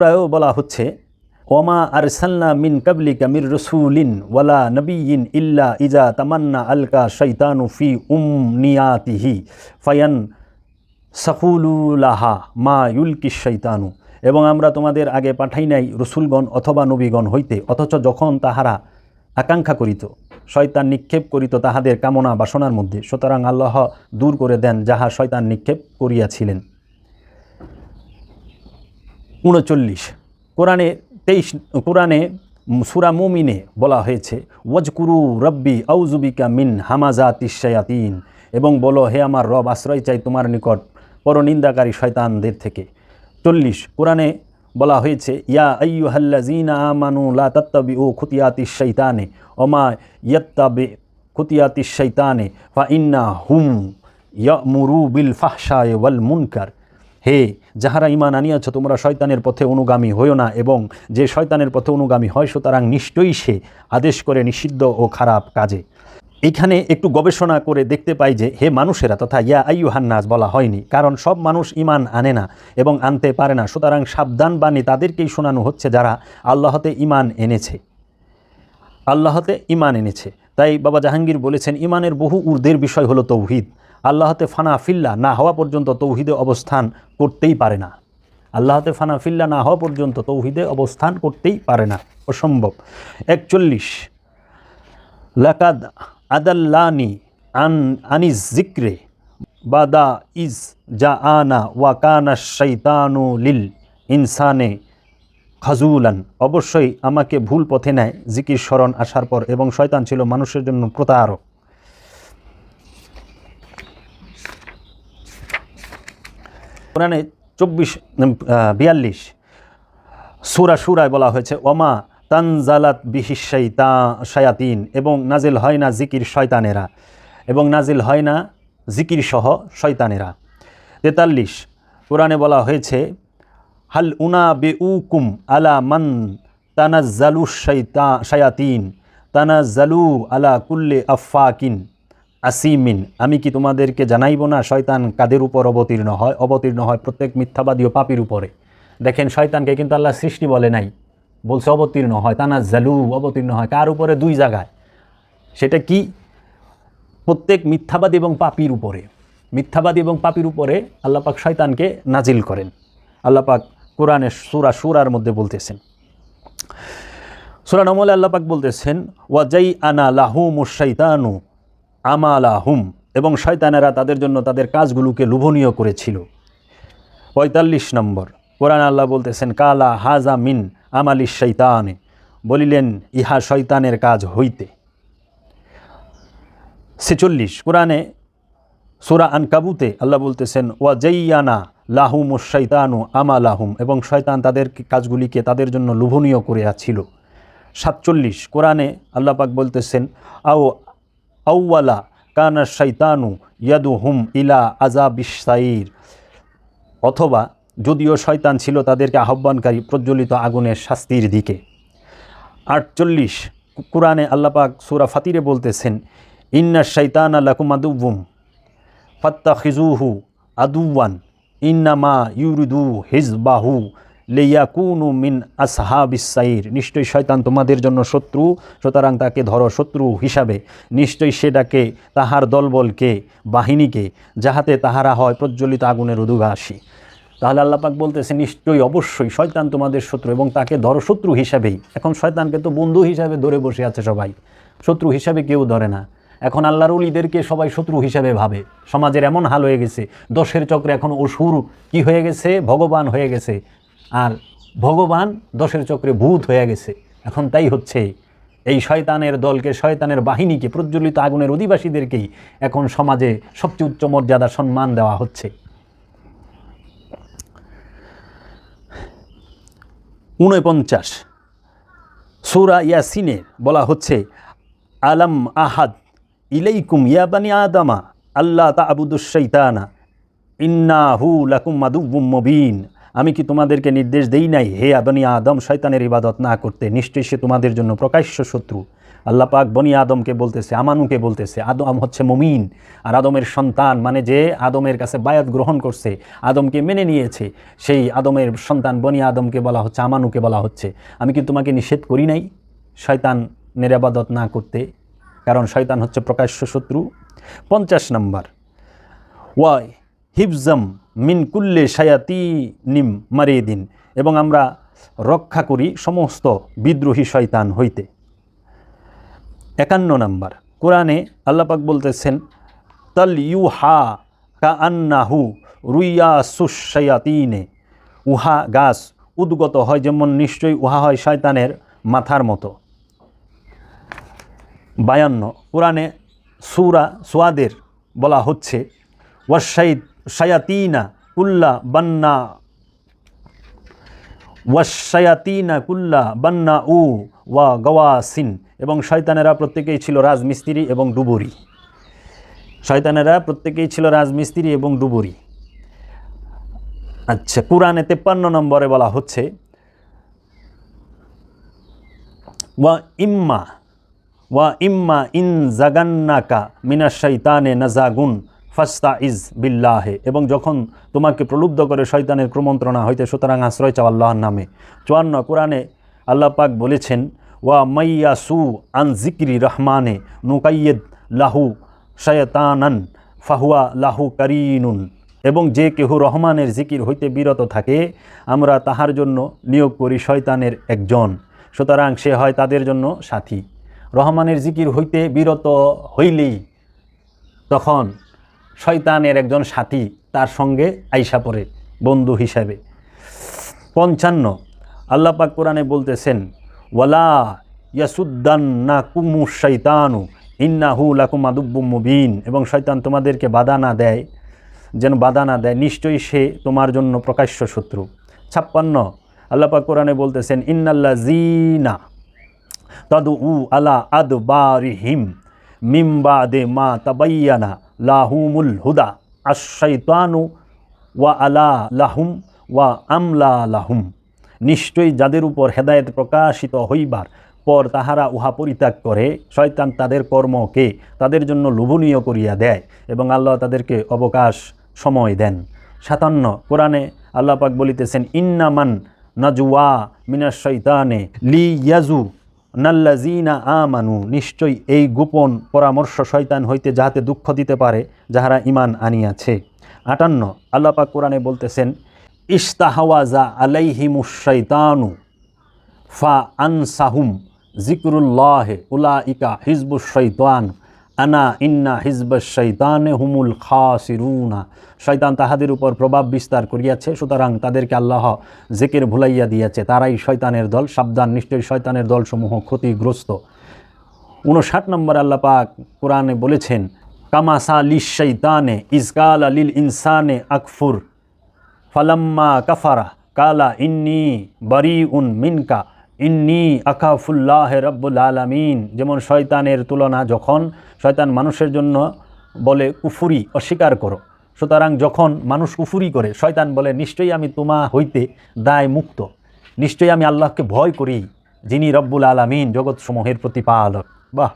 প্রায়ও বলা হচ্ছে ওমা আরসাল্লা মিন কাবলি কামির রসুলিন ওয়ালা নবীন ইল্লা ইজা তামান্না আলকা শৈতানু ফি উম নিয়াতিহি ফায়ান সফুলুলাহা মা ইউলকি শৈতানু এবং আমরা তোমাদের আগে পাঠাই নাই রসুলগণ অথবা নবীগণ হইতে, অথচ যখন তাহারা আকাঙ্ক্ষা করিত, শয়তান নিক্ষেপ করিত তাহাদের কামনা বাসনার মধ্যে, সুতরাং আল্লাহ দূর করে দেন যাহা শয়তান নিক্ষেপ করিয়াছিলেন। উনচল্লিশ। কোরআনে তেইশ, কোরআনে সুরা মুমিনে বলা হয়েছে, ওয়াজকুরু রব্বি আউজুবিকা মিন হামাজা তিশায়াতিন এবং বলো, হে আমার রব, আশ্রয় চাই তোমার নিকট পরনিন্দাকারী শয়তানদের থেকে। চল্লিশ, কোরআনে বলা হয়েছে, ইয়া আইয়ুহাল্লাজিনা আমানু লা তাত্তাবি ও খুতিয়াতি শৈতানে ওমা ইয়াত্তাবে খুতিয়াতি শৈতানে ফা ইন্না হুম ইয়ামুরু বিল ফাহশায় ওয়াল মুনকার। হে, যাহারা ইমান আনিয়াছ, তোমরা শয়তানের পথে অনুগামী হইও না এবং যে শয়তানের পথে অনুগামী হয়, সুতরাং নিশ্চয়ই সে আদেশ করে নিষিদ্ধ ও খারাপ কাজে। এখানে একটু গবেষণা করে দেখতে পাই যে, হে মানুষেরা, তথা ইয়া আইয়ুহান্নাস বলা হয়নি, কারণ সব মানুষ ইমান আনে না এবং আনতে পারে না, সুতরাং সাবধান বাণী তাদেরকেই শোনানো হচ্ছে যারা আল্লাহতে ইমান এনেছে। আল্লাহতে ইমান এনেছে। তাই বাবা জাহাঙ্গীর বলেছেন ইমানের বহু ঊর্ধ্বের বিষয় হলো তৌহিদ। আল্লাহতে ফানা ফিল্লা না হওয়া পর্যন্ত তৌহিদে অবস্থান করতেই পারে না। আল্লাহতে ফানা ফিল্লা না হওয়া পর্যন্ত তৌহিদে অবস্থান করতেই পারে না। অসম্ভব। একচল্লিশ। লাকাদ আদাল্লানি আন আনিস জিক্রে বাদা ইজ জা আনা ওয়াকানা শৈতানু লিল ইনসানে খাজুলান। অবশ্যই আমাকে ভুল পথে নেয়, জিকির স্মরণ আসার পর এবং শয়তান ছিল মানুষের জন্য প্রতারক। কোরআনে চব্বিশ বিয়াল্লিশ সুরা সুরায় বলা হয়েছে, ওমা তানজালাত বিহিসাই তা শায়াতিন, এবং নাজিল হয় না জিকির শয়তানেরা, এবং নাজিল হয় না জিকির সহ শয়তানেরা। তেতাল্লিশ, কোরআনে বলা হয়েছে, হাল উনা বে উকুম আলা মান তানাজ্জালু শৈতা শায়াতিন, তানাজ্জালু আলা কুল্লে আফাকিন আসিমিন, আমি কি তোমাদেরকে জানাইব না শয়তান কাদের উপর অবতীর্ণ হয় অবতীর্ণ হয় প্রত্যেক মিথ্যাবাদী ও পাপির উপরে? দেখেন, শয়তানকে কিন্তু আল্লাহ সৃষ্টি বলে নাই। বলছে অবতীর্ণ হয়, তানা জালু, অবতীর্ণ হয়। কার উপরে? দুই জায়গায়। সেটা কি? প্রত্যেক মিথ্যাবাদী এবং পাপির উপরে। মিথ্যাবাদী এবং পাপির উপরে আল্লাপাক শয়তানকে নাজিল করেন। আল্লাপাক কোরআনের সুরা সুরার মধ্যে বলতেছেন। সুরা নমলে আল্লাপাক বলতেছেন ওয়াজাই আনা লাহুম শৈতানু আমালাহুম এবং শয়তানেরা তাদের জন্য তাদের কাজগুলোকে লোভনীয় করেছিল। পঁয়তাল্লিশ নম্বর, কোরআন আল্লাহ বলতেছেন, কালা হাজা মিন আমালি শৈতানে। বলিলেন, ইহা শয়তানের কাজ হইতে। ছেচল্লিশ, কোরআনে সুরা আন কাবুতে আল্লাহ বলতেছেন, ওয়া জৈয়ানা লাহুম শৈতানু আমালাহুম। এবং শয়তান তাদের কাজগুলিকে তাদের জন্য লোভনীয় করিয়াছিল সাতচল্লিশ, কোরআনে আল্লাপাক বলতেছেন, আও আউওয়ালা কানা শৈতানু ইয়াদু হুম ইলা আজাবিসাইর অথবা যদিও শয়তান ছিল তাদেরকে আহ্বানকারী প্রজ্বলিত আগুনের শাস্তির দিকে। আটচল্লিশ, কোরআনে আল্লাপাক সুরা ফাতিরে বলতেছেন, ইন্না শৈতান আল্লাকুম আদুবুম ফাত্তা খিজুহু আদুওয়ান, ইন্নামা ইউরুদু হিজবাহু লেয়াকুনু মিন আসহাবিসাইর নিশ্চয়ই শয়তান তোমাদের জন্য শত্রু, সুতরাং তাকে ধরো শত্রু হিসাবে। নিশ্চয়ই সেটাকে তাহার দলবলকে, বাহিনীকে, যাহাতে তাহারা হয় প্রজ্বলিত আগুনের উদুগাসী তাহলে আল্লাপাক বলতেছে, নিশ্চয়ই অবশ্যই শয়তান তোমাদের শত্রু এবং তাকে ধরো শত্রু হিসাবেই। এখন শয়তানকে তো বন্ধু হিসাবে ধরে বসে আছে সবাই। শত্রু হিসাবে কেউ ধরে না। এখন আল্লাহর উলিদেরকে সবাই শত্রু হিসাবে ভাবে। সমাজের এমন হাল হয়ে গেছে দশের চক্রে এখন অসুর কি হয়ে গেছে? ভগবান হয়ে গেছে। আর ভগবান দশের চক্রে ভূত হয়ে গেছে। এখন তাই হচ্ছে, এই শয়তানের দলকে, শয়তানের বাহিনীকে প্রজ্বলিত আগুনের অধিবাসীদেরকেই এখন সমাজে সবচেয়ে উচ্চ মর্যাদা সম্মান দেওয়া হচ্ছে। ঊনপঞ্চাশ সুরা ইয়াসিনে বলা হচ্ছে, আলম আহাদ ইলাইকুম ইয়াবানি আদামা আল্লাহ তা আবুদুসাইতানা ইন্না হু লাকুম মাদুবুম মবিন। আমি কি তোমাদেরকে নির্দেশ দেই নাই? হে আবানি আদম, শয়তানের ইবাদত না করতে। নিশ্চয়ই সে তোমাদের জন্য প্রকাশ্য শত্রু। আল্লাহ পাক বনি আদমকে বলতেছে, আমানুকে বলতেছে, আদম হচ্ছে মুমিন। আর আদমের সন্তান মানে যে আদমের কাছে বায়াত গ্রহণ করছে, আদমকে মেনে নিয়েছে, সেই আদমের সন্তান বনি আদমকে বলা হচ্ছে, আমানুকে বলা হচ্ছে। আমি কি তোমাকে নিষেধ করি নাই শয়তান নিরাবাদত না করতে? কারণ শয়তান হচ্ছে প্রকাশ্য শত্রু। পঞ্চাশ নম্বর, ওয়াই হিফজম মিন কুল্লে শায়াতি নিম মারিদিন, এবং আমরা রক্ষা করি সমস্ত বিদ্রোহী শয়তান হইতে। একান্ন নম্বর, কোরআনে আল্লাপাক বলতেছেন, তল ইউ হা কা আন্নাহু রুইয়া সুশায়াতিনে উহা গাছ উদ্গত হয় যেমন নিশ্চয়ই উহা হয় শয়তানের মাথার মতো। বায়ান্ন, কোরআনে সুরা সোয়াদের বলা হচ্ছে ওয়াশাইদ শায়াতিনা কুল্লা বান্না ওয়াশায়াতিনা কুল্লা বান্না উ ওয়া গওয়াসিন। এবং শয়তানেরা প্রত্যেকেই ছিল রাজমিস্ত্রি এবং ডুবুরি। শয়তানেরা প্রত্যেকেই ছিল রাজমিস্ত্রি এবং ডুবুরি। আচ্ছা কোরআনে তেপ্পান্ন নম্বরে বলা হচ্ছে, ওয়া ইম্মা ওয়া ইম্মা ইন জাগান্নাকা মিনা শৈতানে নাজাগুন। ফাস্তা ইজ বিল্লাহে, এবং যখন তোমাকে প্রলুব্ধ করে শয়তানের ক্রমন্ত্রণা হইতে, সুতরাং আশ্রয় চাও আল্লাহর নামে। চুয়ান্ন, কোরআনে আল্লাহ পাক বলেছেন, ওয়া মাইয়া সু আন জিক্রি রহমানে নুকাইয়েদ লাহু শয়তানান, ফাহুয়া লাহু করিনুন। এবং যে কেহ রহমানের জিকির হইতে বিরত থাকে, আমরা তাহার জন্য নিয়োগ করি শয়তানের একজন। সুতরাং সে হয় তাদের জন্য সাথী। রহমানের জিকির হইতে বিরত হইলেই তখন শয়তানের একজন সাথী তার সঙ্গে আইসা পড়ে, বন্ধু হিসাবে। পঞ্চান্ন আল্লাপাক কোরআনে বলতেছেন, ওয়ালা ইয়াসুদ্দান্না কুমু শৈতানু ইন্নাহু লাকুম আদুব্বু মুবিন। এবং শয়তান তোমাদেরকে বাধা না দেয়, যেন বাধা না দেয়, নিশ্চয়ই সে তোমার জন্য প্রকাশ্য শত্রু। ছাপ্পান্ন আল্লাপাক কোরআনে বলতেছেন ইন্নাল্লা জিনা তদু উ আলা আদ বারিহিম মিম্বা দে মা তাবাইয়ানা লাহুমুল হুদা আশাইতানু ওয়া আলা লাহুম ওয়া আমলা লাহুম। নিশ্চয়ই যাদের উপর হেদায়েত প্রকাশিত হইবার পর তাহারা উহা পরিত্যাগ করে, শয়তান তাদের কর্মকে তাদের জন্য লোভনীয় করিয়া দেয় এবং আল্লাহ তাদেরকে অবকাশ সময় দেন। সাতান্ন, কোরআনে আল্লাহ পাক বলিতেছেন, ইন্নামান নাজুয়া মিনাশ শৈতানে লি ইয়াজু নাল্লাজিনা আমানু, নিশ্চয়ই এই গোপন পরামর্শ শয়তান হইতে যাহাতে দুঃখ দিতে পারে, যাহারা ইমান আনিয়াছে। আটান্ন আল্লাপাক কোরআনে বলতেছেন ইস্তাহাওয়াজা আলাইহিমুস শৈতানু, ফা আনসাহুম জিকরুল্লাহে উলা ইকা হিজবুস শৈতান। আনা ইন্না হিজব শৈতানে হুমুল খাসিরুনা। শয়তান তাহাদের উপর প্রভাব বিস্তার করিয়াছে, সুতরাং তাদেরকে আল্লাহ জেকের ভুলাইয়া দিয়াছে। তারাই শয়তানের দল, সাবধান, নিশ্চয়ই শয়তানের দলসমূহ ক্ষতিগ্রস্ত। উনষাট নম্বর আল্লাহ পাক কোরআনে বলেছেন কামাসা লিস শৈতানে ইসকাল আলিল ইনসানে আকফুর, ফালাম্মা কাফারা, কালা ইন্নি বারি উন মিনকা। ইন্নি আকাফুল্লাহ রব্বুল আলমিন। যেমন শয়তানের তুলনা যখন শয়তান মানুষের জন্য বলে কুফুরি, অস্বীকার করো। সুতরাং যখন মানুষ কুফুরি করে, শয়তান বলে, নিশ্চয়ই আমি তোমা হইতে দায় মুক্ত। নিশ্চয়ই আমি আল্লাহকে ভয় করি, যিনি রব্বুল আলমিন, জগৎসমূহের প্রতিপালক। বাহ!